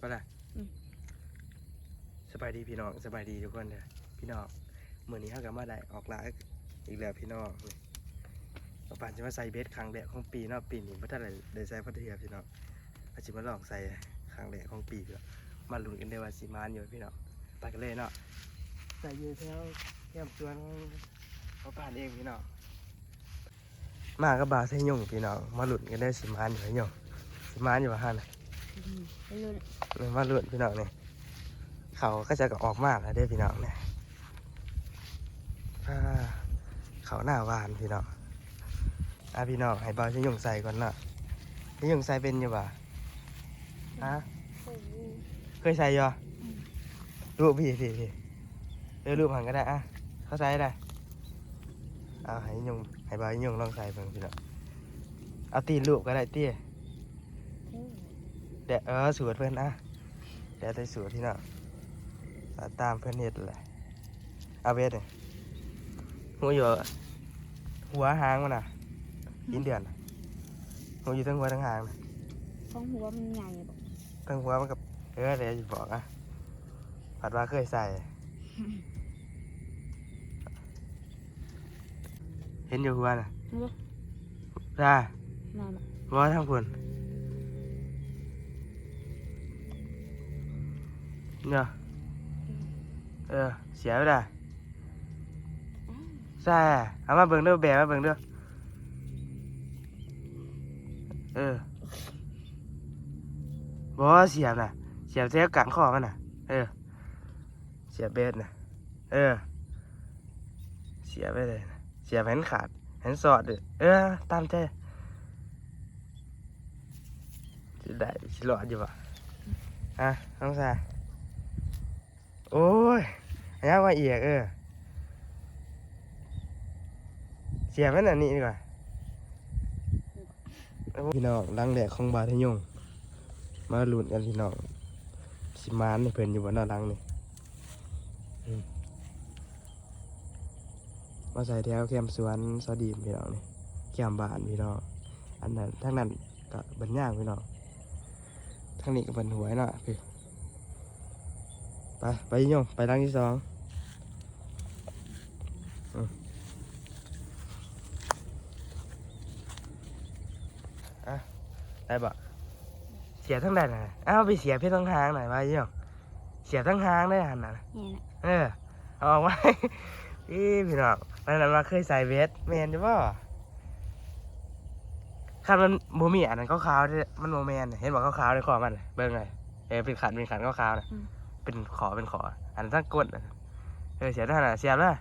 ก็ล่ะอืม สบายดีพี่น้องสบายดีทุกคนเด้อพี่น้องมื้อนี้เฮาก็มาได้ออกลาอีกแล้วพี่น้องนี่ป้าปานจะมาใส่เบสครั้งแรกของปีเนาะปีนี้บ่ทันได้ได้ใส่พัทยาพี่น้องอาจสิมาลองใส่ครั้งแรกของปีพี่น้องมาลุ้นกันได้ว่าสิมานอยู่พี่น้องไปกันเลยเนาะใส่อยู่แถวแคมป์สวนของป้าปานเองพี่น้องมากับบาวไทยยงพี่น้องมาลุ้นกันได้สิมานอยู่ไอ้ยงสิมานอยู่ว่าหั่นน่ะไม่รู้ เลยมาเลือดพี่น้องเนี่ยเขาก็จะออกมากแล้วเด้พี่น้องเนี่ยเขาหน้าวานพี่น้องอะพี่น้องให้บอลชิยงใส่ก่อนเนาะชิยงใส่เป็นอยู่ป่ะฮะเคยใส่ยอรูปพี่พี่พี่เออรูปหันก็ได้อะเขาใส่ได้เอาให้ยงให้บอลยงลองใส่เพิ่งพี่น้องเอาตีนรูปก็ได้เตี้ย เดี๋ยวเออสูตรเพื่อนนะเดี๋ยวได้สูตรที่น่ะตามตามเพื่อนเฮ็ดเลยเอาเวทเนี่ยหัวอยู่หัวหางมันน่ะยินเดือนน่ะหัวอยู่ทั้งหัวทั้งหางน่ะท้องหัวมันใหญ่บอกทั้งหัวมันกับเออเดี๋ยวจะบอกอะผัดว่าเคยใส่ เห็นอยู่หัวน่ะได้นั่นน่ะว่าทั้งคน เนาะเออ เสียไปได้ใช่เอามาเบิ่งเด้อแบมาเบิ่งเด้อเออบ่เสียบน่ะ เสียบแท้กลางคอมันน่ะ เออ เสียบเบสน่ะ เออ เสียบไปเลยนะเสียบให้มันขาดให้มันสอดเด้อเออ ตามใจสิได้สิรอดอยู่ปะอะน้องสา โอ้ยอันนี้ว่าเอียกเออ เสียบไว้หน่ะนี่ดีกว่าพี่น้องดังแดกของบาทยง มาลุ้นกันพี่น้องสิมานนี่เพิ่นอยู่บนหน้าดังนี่มาใส่แถวแคมสวนสวัสดีมพี่น้องนี่แคมบานพี่น้องอันนั้นทั้งนั้นก็บันยางพี่น้องทางนี้ก็เป็นหวยเนาะพี่ ไป ไปยิ่งไปทางที่สองอืมอะได้ปะเสียทั้งใดน่ะอ้าวไปเสียเพี่ทั้งหางหน่อยไปยิ่งเสียทั้งหางได้หันน่ะนี่นะเออเอาออกไว้พี่พี่น้องวันนั้นมาเคยใส่เวสแมนใช่ป่ะคันมันโมมีอันนั้นขาวๆที่มันโมแมนเห็นบอกขาวๆในคอมันน่ะเบิ่งไงเออเป็นขันเป็นขันขาวๆนะ เป็นขอเป็นขอ อันนั้นทั้งกดน่ะเออเสียบได้ขนาดเสียบเลย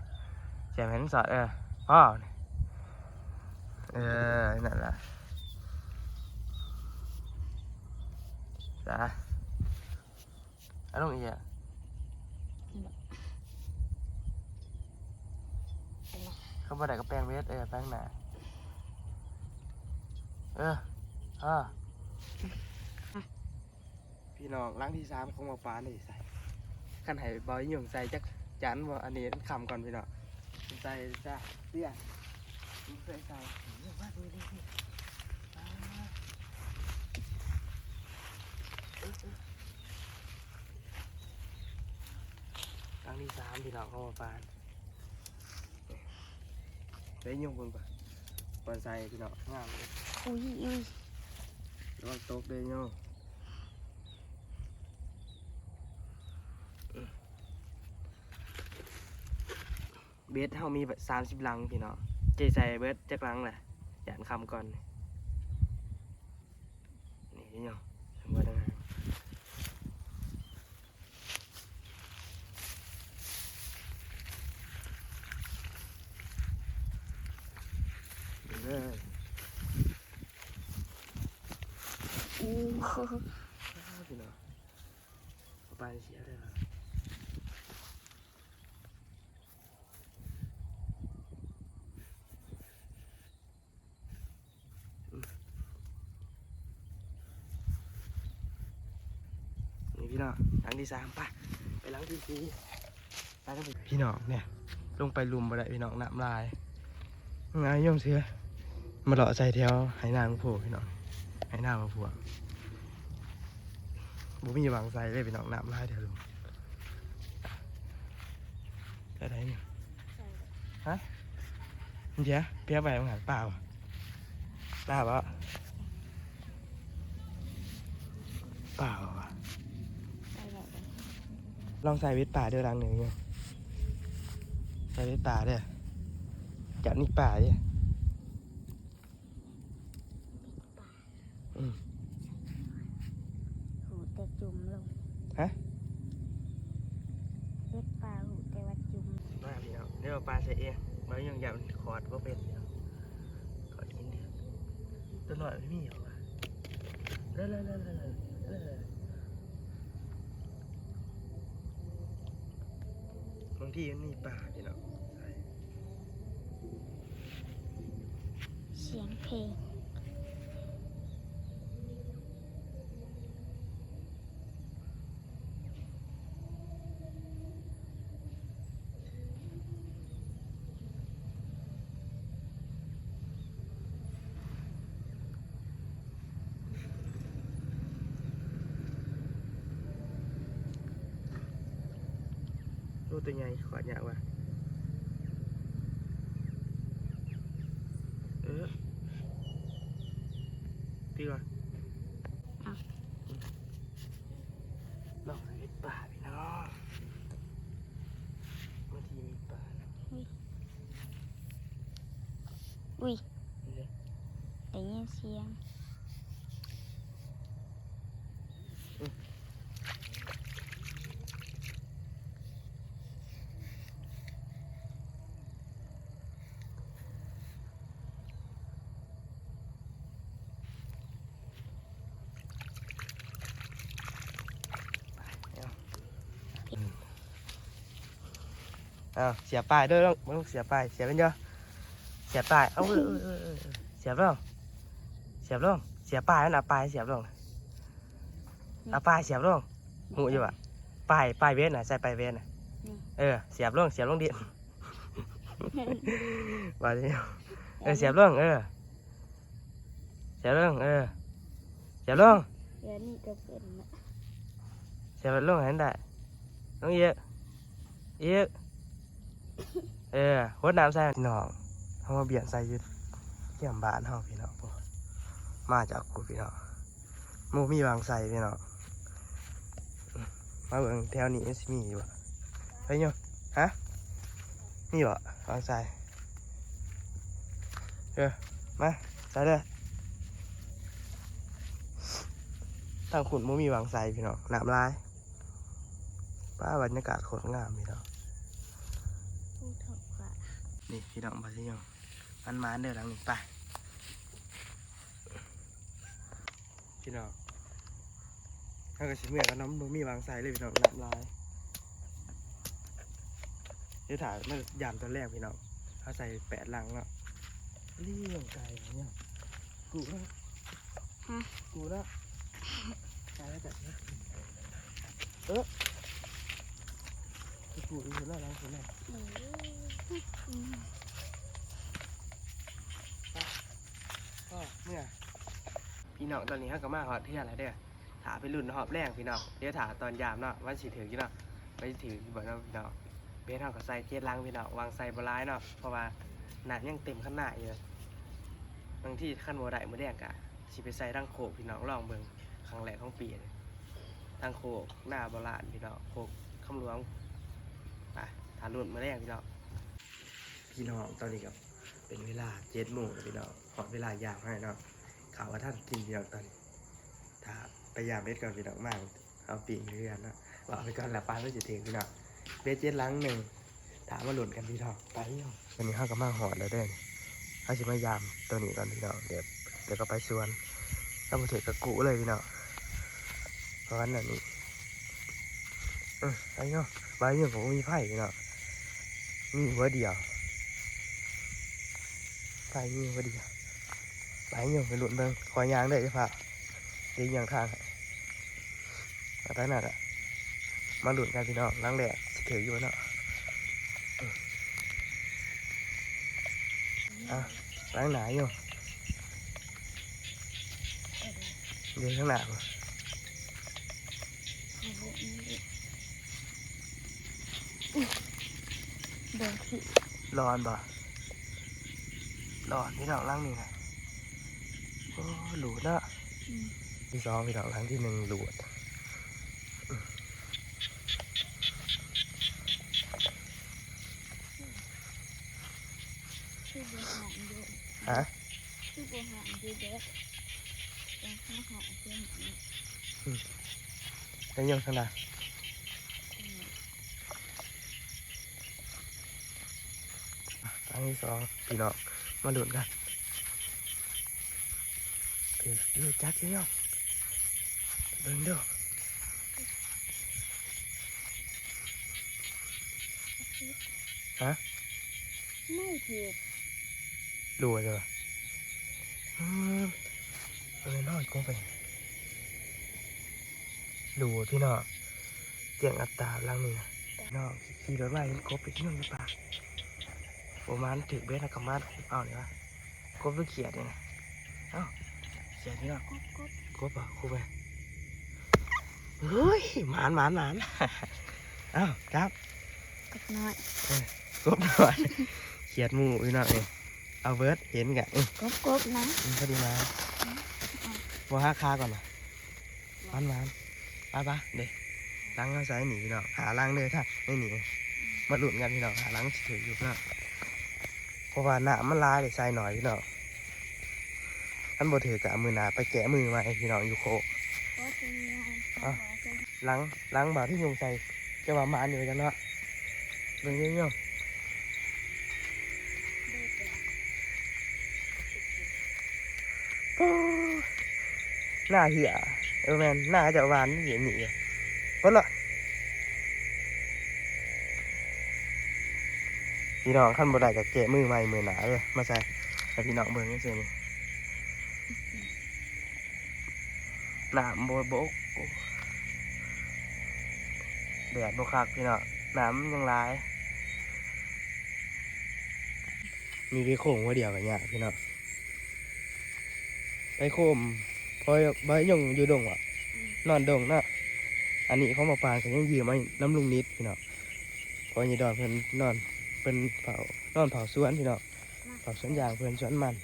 เสียบเห็นสอดเออพ่อเออนั่นแหละจ้าอันนู้นอีกอะเขาบอไหนก็แปลงเวทเออแปลงหนาเอออ่า พี่น้องล้างที่สามของหมาปลานี่ใส่ขันไห้บอยหยุ่งใส่จักจันว่าอันนี้คำก่อนพี่น้องใส่จ้าเตี้ยไม่เคยใส่เยอะมากเลยนี่อ่าเออเออล้างที่สามพี่น้องของหมาปลาได้ยุ่งคนก่อนก่อนใส่พี่น้องงามเลยอุ้ยอุ้ยระวังตกได้ยุ่ง เบสเฮามีแบบสามสิบลังพี่น้องเจใส่เบสจักลังแหละหยานคำก่อน นี่พี่น้องทำมาได้ไงดูเลยอู้พี่น้องเอาไปเสียได้แล้วนี่พี่ น้องหลังที่สามไปไปหลังที่สี่ไปแล้วพี่น้องเนี่ย ลงไปลุมบ่ได้พี่น้องน้ำลายงายย่อมเสือมาเลาะใส่แถวไหนางผล่พี่น้องไหนางมาพวบุมีวางใส่เลยพี่น้องน้ำลายเดี๋ยวลุงจะได้เนี่ยใส่เดี๋ยวเปียไปมังหันเปล่าเปล่าปะเปล่าอะ ลองใส่วิตป่าเดี๋ยวรังหนึ่งเนี่ยใส่วิตป่าเด้อจับนี่ป่าเด้ออืมหูแต่จุ่มลงฮะเล็ดปลาหูแต่ว่าจุ่มมาพี่น้องเดี๋ยวเอาปลาใส่เองมายังยำขอดก็เป็นพี่น้องขอดอินเดียตัวหน่อยไม่มีหรอวะเล่นเล่นเล่นเล่นเล่นเล่นบางทีมันมีป่าพี่น้องเสียงเพลง รูตัวใหญ่ขอดยาวว่ะเออตีก่อนลองใส่ปลาพี่น้องบางทีมีปลา อุ้ย เดี๋ยว ได้ยินเสียง อ้าวเสียป้ายด้วยต้องต้องเสียป้ายเสียเป็นเยอะเสียป้ายเอาเออเออเออเออเสียบลงเสียบลงเสียป้ายนั่นนะป้ายเสียบลงเอาป้ายเสียบลงหูอยู่อะป้ายป้ายเวทน่ะใส่ป้ายเวทน่ะเออเสียบลงเสียบลงดินว่าดิเออเสียบลงเออเสียบลงเออเสียบลงเดี๋ยวนี้ก็เป็นละเสียบลงเห็นได้ลงเยอะเยอะ เออหดน้ำใส่พี่น้องเขามาเบียดใส่ยึดเกี่ยมบ้านเฮาพี่น้องมาจากกูพี่น้องมูมีวางใส่พี่น้องมาเบิ่งแถวนี้สิมีอยู่บ่ไปโยฮะมีบ่วางใส่เออมาใส่เลยทางขุนมูมีวางใส่พี่น้องน้ำลายป้าบรรยากาศโคตรงามพี่น้อง นี่พี่น้องมาสิโยมันมาเด้อหลังนี้ไปพี่น้องถ้าก็สิเมื่อยก็น้ำบ่มีวางใส่เลยพี่น้องน้ำลายเดี๋ยวถ่ายมันยามตอนแรกพี่น้องเขาใส่แปดหลังแล้วเลี้ยงไก่เนี่ยกูแล้วกูแล้วตายแล้วแต่เนี่ยเออ กูอีกคนแล้วหลังคนแล้วเอออืมก็เมื่อพี่น้องตอนนี้เขาก็มาหอดที่อะไรเด้อถาไปรุ่นหอบแรงพี่น้องเดี๋ยวถาตอนยามเนาะวันสิถือกี่เนาะวันสิถือกี่บ่เนาะพี่น้องเบสเขาก็ใส่เจ็ดลังพี่น้องวางใส่บหลายเนาะเพราะว่าหนายังเต็มขนาดอยู่เลยบางที่ขั้นโมได้มือแดงกะสิไปใส่ดังโคกพี่น้องลองเบิ่งครั้งแรกของปีเลยดังโคกหน้าโบราณพี่น้องโคกคำหลวง ไปถารุ่นมือแดงพี่น้องพี่น้องตอนนี้กับเป็นเวลาเจ็ดโมงแล้วพี่น้องขอเวลายามให้เนาะข่าวว่าท่านกินเดียวตอนนี้ถ้าไปยามเบ็ดก่อนพี่น้องมากเอาปีกเรือนเนาะว่าไปก่อนละปลาไม่จะถึงพี่น้องเบ็ดเจ็ดลังหนึ่งถามมาหลุนกันพี่น้องไปเนาะวันนี้ข้าก็มาหอดแล้วเด้นเขาจะมายามตัวนี้ก่อนพี่น้องเดี๋ยวเดี๋ยวก็ไปสวนต้องมาเถอะกระกุเลยพี่น้องเพราะวันนั้นนี่ เออไปเนาะไปเนาะผมมีไผ่พี่น้องมีหัวเดียวไปยิงพอดียวไปยิงไปหลุดเบิ่งคอยยางได้จะพาเดี๋ยวยังทางให้เอาแต่นั่นอะมาหลุดกันพี่น้องล้างแดดสิถืออยู่เนาะอืมอะล้างหนาอยู่เดี๋ยวข้างหน้า เดินขี่ร้อนบ่ร้อนพี่น้องล้างนี่นะโอ้หลูดเนาะอืมที่สองพี่น้องล้างที่หนึ่งหลูดชื่อบัวหางอยู่ฮะชื่อบัวหางอยู่เด็กแต่ข้าวหางเส้นนี้แล้วยังทางใด อืม ล้างที่สองพี่น้องมาหลุดกันเดี๋ยวเดี๋ยวจักเดี๋ยวเบิ่งเด้อฮะไม่ผิดหลูดจ้ะอืมเออน้อยก็ไปหลูดพี่น้องเจียงอัตตาล้างนี่นะพี่น้องขี่รถไล่กบไปที่นู่นหรือเปล่า ประมาณถึงเบสนะกับมาเอาเนี่ยวะกบไปเขียดเนี่ยนะเอ้าเขียดพี่น้องกบกบกบอะครูไปเฮ้ยหมานหมานหมานเอ้าครับกบน้อยกบหน่อยเขียดหมูพี่น้องนี่เอาเบิร์ดเห็นกะนี่กบกบนะมันพอดีมาว่าห้าคาก่อนนะหวานหวานไปปะเด็กล้างเอาใส่หนีพี่น้องหาล้างเลยถ้าไม่หนีมาหลุดกันพี่น้องหาล้างถืออยู่พี่น้องเพ ราะว่าหน้ามันลายเลยใส่หน่อยพี่น้องท่านบ่ถือกะมือหนาไปแกะมือมาให้พี่น้องอยู่โคกบเป็นยังไงอะขอเส้นล้างล้างบาที่ยุงใส่จะว่ามาอันอยู่จังเนาะเบิ่งเงี้ยเด็กแหละหน้าเหี้ยเออแมนหน้าจะหวานนี่เหี้ยหนีก็ละ พี่น้องขั้นบ่ได้กับแกะมือใหม่มือหนาเลยมาใส่ให้พี่น้องเบิ่งนี่สินี่หนามโบโบกแดดบคักพี่น้องหนามยังหลาย มีไปโค้งว่าเดียวกันเนี่ยพี่น้องไปโคมพอยใบยงอยู่ดงวะนอนดงนะอันนี้เขามาปานกันยังยืมมาน้ำลุงนิดพี่น้องพอยีดอนเพิ่นนอน เพิ่นเผานอนเผาสวนพี่น้องเผาสวนยางเพิ่นสวนมัน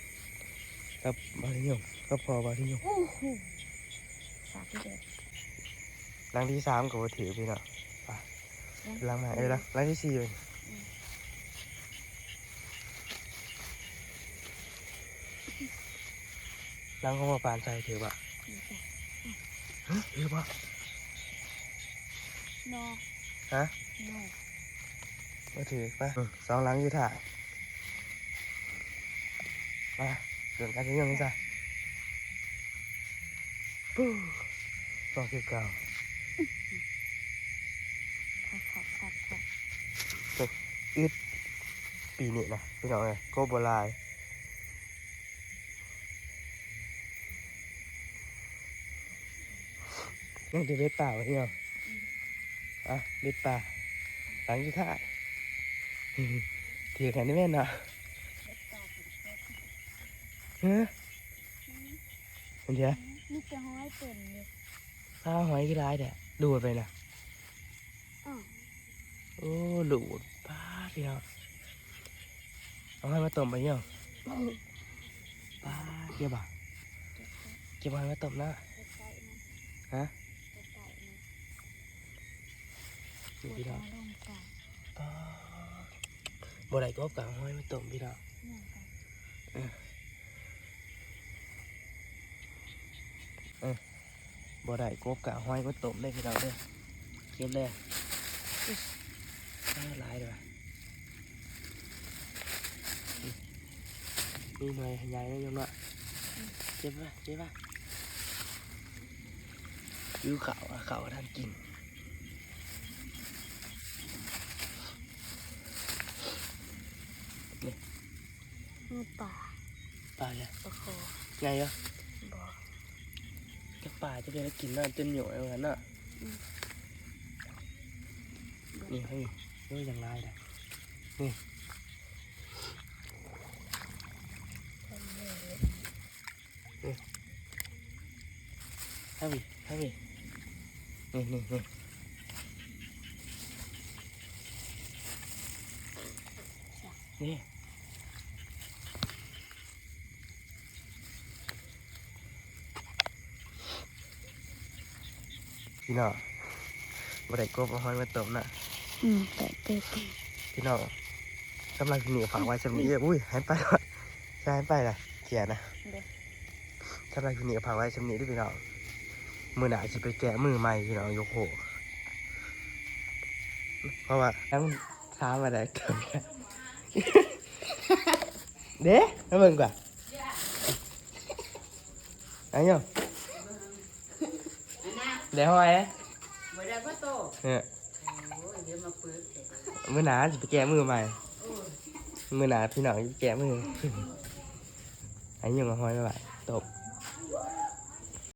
กับบาริยงก็พอบาริยงโอ้โหสาธุเด็กหลังที่สามก็บ่ถือพี่น้องไปหลังมาเอ้ยหลังหลังที่สี่เป็นหลังเขามาปานใจถือปะนี่จ้ะฮะถือปะนอฮะนอ มาถือไปสองหลังอยู่ถ่ายมาเดินกันจะยังไงจ้ะปู้ต่อคือเก่าขับขับขับขับปีนี้นะพี่น้องเลยโกโบรายยังจะเบ็ดป่าไว้ที่น้องอะเบ็ดป่าหลังอยู่ถ่า ยถือแขนได้แม่นเนาะเด็กต่อถึงเด็กเฮ้ยเห็นเถอะนี่จะห้อยเป็นเลยข้าวหอยกี่ร้ายแดะดูดไปนะอ๋อโอ้หลูดป้าพี่น้องเอาให้มาต้มไปยังป้าเก็บอะเก็บไว้มาต้มนะเด็กไก่นะฮะเด็กไก่นะนี่พี่น้องปวดลงไก่ป้า บ่ได้ก็กางห้อยมาต้มพี่น้องเนี่ยไก่บ่ได้กบกางห้อยมาต้มได้พี่น้องเด้อเก็บเลยอ่าหลายเลยว่ะมีหน่อยใหญ่แล้วยังเนาะเจ็บป่ะเจ็บป่ะยูเขาอะเขาท่านกิน มือป่าปลาเนี่ยโอ้โหไงอะบอกจะปลาจะไปกินน่าจนเหนียวเอางั้นน่ะนี่เฮ้ยเฮ้ยยังลายเลยคนเลยถ้าวิถ้าวินี่นี่นี่นี่ พี่น้องบ่ได้กบเอาหอยมาต้มนะอืมแต่เต็มพี่น้องกำลังหนีฝากไว้สำนี้อุ้ยหายไปก่อนใช่หายไปเลยเขียนะกำลังหนีฝากไว้สำนี้ด้วยพี่น้องมือหนาจะไปแกะมือใหม่พี่น้องยกโหเพราะว่าทั้งท้ามาได้เกินเด้ให้เบิ่งก่อนเอันนี้ เดี๋ยวหอยนะบ่ได้พ่อโตเนี่ยโอ้ยเดี๋ยวมาปื้ดเสร็จมือหนาจะไปแกะมือใหม่มือหนาพี่น้องจะไปแกะมืออันนี้ยังมาห้อยไม่ไหว